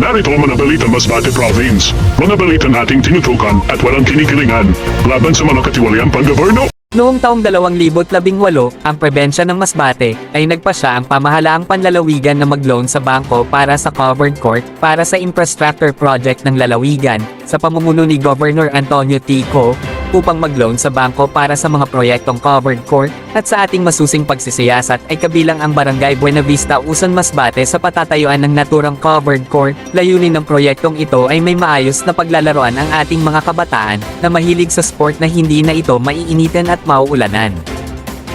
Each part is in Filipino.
Narito ang mga balita Province. Mga balita nating tinutukan at walang kinikilingan. Laban sa mga katiwaliang pang-governo. Noong taong 2018, ang prebensya ng Masbate ay nagpasya ang pamahalaang panlalawigan na mag-loan sa bangko para sa covered court para sa infrastructure project ng lalawigan sa pamumuno ni Governor Antonio Tico upang mag-loan sa bangko para sa mga proyektong covered court at sa ating masusing pagsisiyasat ay kabilang ang Barangay Buena Vista Uson Masbate sa patatayuan ng naturang covered court. Layunin ng proyektong ito ay may maayos na paglalaroan ang ating mga kabataan na mahilig sa sport na hindi na ito maiinitin at mauulanan.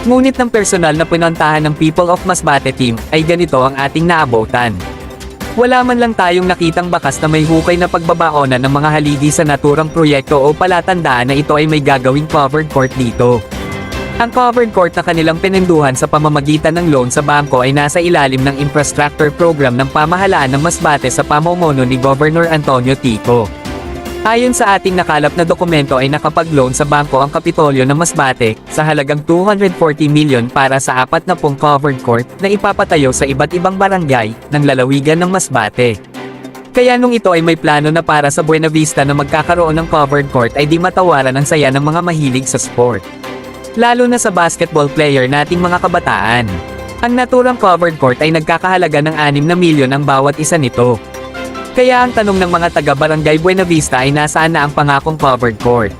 Ngunit ng personal na pinuntahan ng People of Masbate team ay ganito ang ating naabotan. Wala man lang tayong nakitang bakas na may hukay na pagbabaonan ng mga haligi sa naturang proyekto o palatandaan na ito ay may gagawing covered court dito. Ang covered court na kanilang pinenduhan sa pamamagitan ng loan sa bangko ay nasa ilalim ng infrastructure program ng pamahalaan ng Masbate sa pamumuno ni Governor Antonio Tico. Ayon sa ating nakalap na dokumento ay nakapag-loan sa bangko ang Kapitolyo ng Masbate sa halagang 240 million para sa apat na pong covered court na ipapatayo sa iba't ibang barangay ng lalawigan ng Masbate. Kaya nung ito ay may plano na para sa Buena Vista na magkakaroon ng covered court ay di matawaran ang saya ng mga mahilig sa sport. Lalo na sa basketball player nating mga kabataan. Ang naturang covered court ay nagkakahalaga ng 6 na milyon ang bawat isa nito. Kaya ang tanong ng mga taga Barangay Buena Vista ay nasaan na ang pangakong covered court.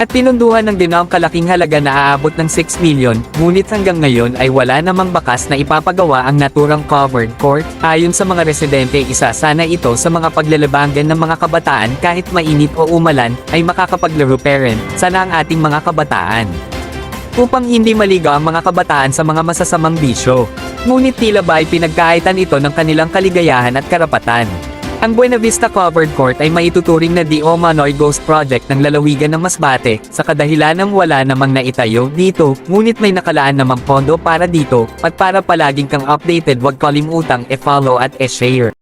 At pinunduhan ng dinam kalaking halaga na aabot ng 6 million, ngunit hanggang ngayon ay wala namang bakas na ipapagawa ang naturang covered court. Ayon sa mga residente isa sana ito sa mga paglalabangan ng mga kabataan kahit mainit o umalan ay makakapaglaro parent, sana ang ating mga kabataan. Upang hindi maligaw ang mga kabataan sa mga masasamang bisyo. Ngunit tila ba ay pinagkaitan ito ng kanilang kaligayahan at karapatan. Ang Buena Vista Covered Court ay maituturing na di o Manoy Ghost Project ng lalawigan ng Masbate, sa kadahilan ng wala namang naitayo dito, ngunit may nakalaan namang pondo para dito, at para palaging kang updated wag kalimutang e-follow at e-share.